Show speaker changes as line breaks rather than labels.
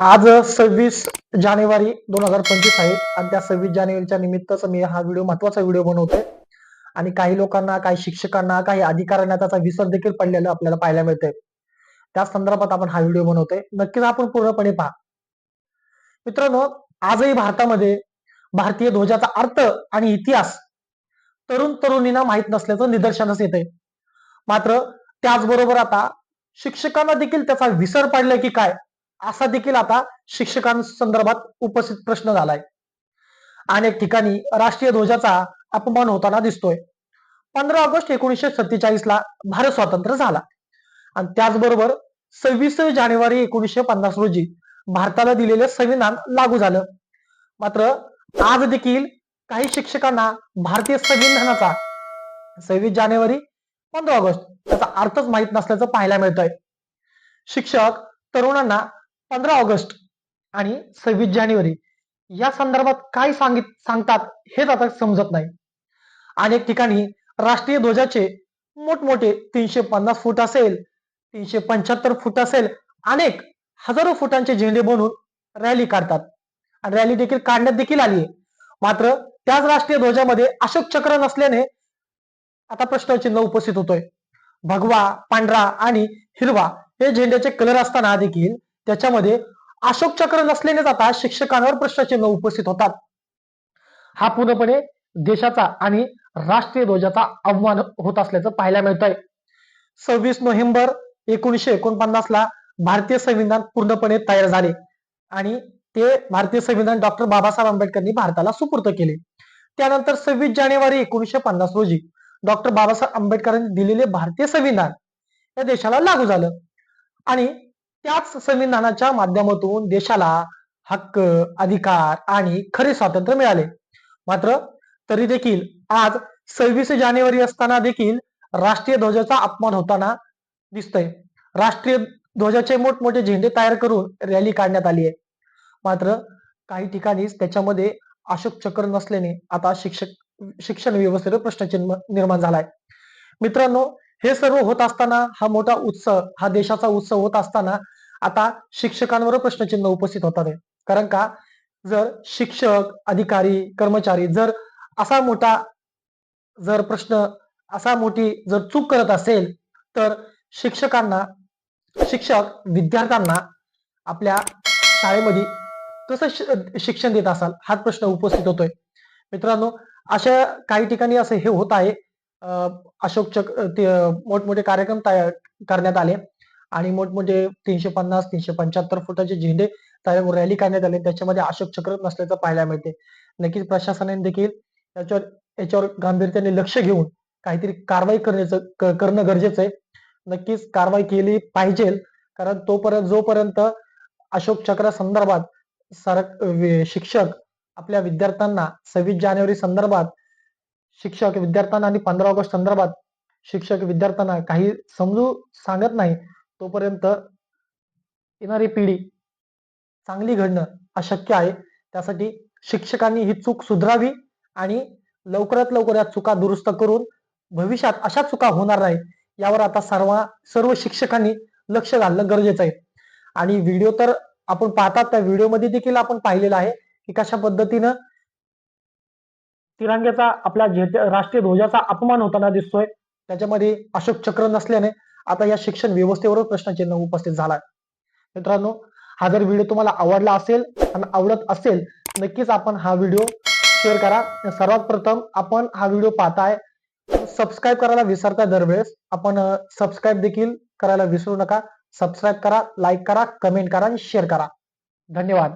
आज सव्वीस जानेवारी दोन हजार पंचवीस आहे. आणि त्या सव्वीस जानेवारीच्या निमित्तच मी हा व्हिडिओ महत्त्वाचा व्हिडिओ बनवतोय. आणि काही लोकांना काही शिक्षकांना काही अधिकाऱ्यांना त्याचा विसर देखील पडलेला आपल्याला पाहायला मिळतंय. त्या संदर्भात आपण हा व्हिडिओ बनवतोय. नक्कीच आपण पूर्णपणे पहा. मित्रांनो आजही भारतामध्ये भारतीय ध्वजाचा अर्थ आणि इतिहास तरुण तरुणींना माहीत नसल्याचं निदर्शनास येत आहे मात्र त्याचबरोबर आता शिक्षकांना देखील त्याचा विसर पडलाय की काय? असा देखील आता शिक्षकांसंदर्भात उपस्थित प्रश्न झालाय. अनेक ठिकाणी राष्ट्रीय ध्वजाचा अपमान होताना दिसतोय. पंधरा ऑगस्ट एकोणीसशे सत्तेचाळीस ला भारत स्वातंत्र्य झाला. आणि त्याचबरोबर सव्वीस जानेवारी एकोणीसशे पन्नास रोजी भारताला दिलेले संविधान लागू झालं. मात्र आज देखील काही शिक्षकांना भारतीय संविधानाचा सव्वीस जानेवारी पंधरा ऑगस्ट त्याचा अर्थच माहीत नसल्याचं पाहायला मिळतंय. शिक्षक तरुणांना पंधरा ऑगस्ट आणि सव्वीस जानेवारी या संदर्भात काय सांगित सांगतात हेच आता समजत नाही. अनेक ठिकाणी राष्ट्रीय ध्वजाचे मोठमोठे तीनशे पन्नास फूट असेल तीनशे पंच्याहत्तर फूट असेल अनेक हजारो फुटांचे झेंडे बनवून रॅली काढतात. आणि रॅली देखील काढण्यात देखील आली आहे. मात्र त्याच राष्ट्रीय ध्वजामध्ये अशोक चक्र नसल्याने आता प्रश्नचिन्ह उपस्थित होतोय. भगवा पांढरा आणि हिरवा हे झेंड्याचे कलर असताना देखील त्याच्यामध्ये अशोक चक्र नसल्यानेच आता शिक्षकांवर प्रश्नचिन्ह उपस्थित होतात. हा पूर्णपणे देशाचा आणि राष्ट्रीय ध्वजाचा आव्हान होत असल्याचं पाहायला मिळत आहे सव्वीस नोव्हेंबर एकोणीशे एकोणपन्नास ला भारतीय संविधान पूर्णपणे तयार झाले आणि ते भारतीय संविधान डॉक्टर बाबासाहेब आंबेडकरांनी भारताला सुपूर्त केले. त्यानंतर सव्वीस जानेवारी एकोणीशे पन्नास रोजी डॉक्टर बाबासाहेब आंबेडकरांनी दिलेले भारतीय संविधान या देशाला लागू झालं. आणि त्याच संविधानाच्या माध्यमातून देशाला हक्क अधिकार आणि खरे स्वातंत्र्य मिळाले. मात्र तरी देखील आज सव्वीस जानेवारी असताना देखील राष्ट्रीय ध्वजाचा अपमान होताना दिसतोय. राष्ट्रीय ध्वजाचे मोठमोठे झेंडे तयार करून रॅली काढण्यात आली आहे. मात्र काही ठिकाणी त्याच्यामध्ये अशोक चक्र नसल्याने आता शिक्षक शिक्षण व्यवस्थेवर प्रश्नचिन्ह निर्माण झालाय. मित्रांनो हे सर्व होत असताना हा मोठा उत्सव हा देशाचा उत्सव होत असताना आता शिक्षकांवर प्रश्नचिन्ह उपस्थित होतात. कारण का? जर शिक्षक अधिकारी कर्मचारी जर असा मोठा जर प्रश्न असा मोठी जर चूक करत असेल तर शिक्षकांना शिक्षक विद्यार्थ्यांना आपल्या शाळेमध्ये कसं शिक्षण देत असाल? हा प्रश्न उपस्थित होतोय. मित्रांनो अशा काही ठिकाणी असं हे होत आहे अशोक चक्र मोठमोठे कार्यक्रम तयार करण्यात आले. आणि मोठमोठे तीनशे पन्नास तीनशे पंच्याहत्तर फुटाचे झेंडे तयार रॅली काढण्यात आले. त्याच्यामध्ये अशोक चक्र नसल्याचं पाहायला मिळते. नक्कीच प्रशासनाने देखील याच्यावर याच्यावर गांभीर्याने लक्ष घेऊन काहीतरी कारवाई करण्याचं करणं गरजेचं आहे. नक्कीच कारवाई केली पाहिजे. कारण तोपर्यंत जोपर्यंत अशोक चक्रा संदर्भात सर शिक्षक आपल्या विद्यार्थ्यांना सव्वीस जानेवारी संदर्भात शिक्षक विद्यार्थ्यांना आणि पंधरा ऑगस्ट संदर्भात शिक्षक विद्यार्थ्यांना काही समजू सांगत नाही तोपर्यंत येणारी पिढी चांगली घडणं अशक्य आहे. त्यासाठी शिक्षकांनी ही चूक सुधारावी आणि लवकरात लवकर या चुका दुरुस्त करून भविष्यात अशा चुका होणार नाही यावर आता सर्व सर्व शिक्षकांनी लक्ष घालणं गरजेचं आहे. आणि व्हिडिओ तर आपण पाहतात त्या व्हिडिओमध्ये देखील आपण पाहिलेलं आहे की कशा पद्धतीनं तिरंग्याचा आपल्या राष्ट्रीय ध्वजाचा अपमान होताना दिसतोय. त्याच्यामध्ये अशोक चक्र नसल्याने आता या शिक्षण व्यवस्थेवर प्रश्नचिन्ह उपस्थित झालाय. मित्रांनो हा जर व्हिडिओ तुम्हाला आवडला असेल आणि आवडत असेल नक्कीच आपण हा व्हिडिओ शेअर करा. सर्वात प्रथम आपण हा व्हिडिओ पाहताय सबस्क्राईब करायला विसरता दरवेळेस. आपण सबस्क्राईब देखील करायला विसरू नका. सबस्क्राईब करा लाईक करा कमेंट करा आणि शेअर करा. धन्यवाद.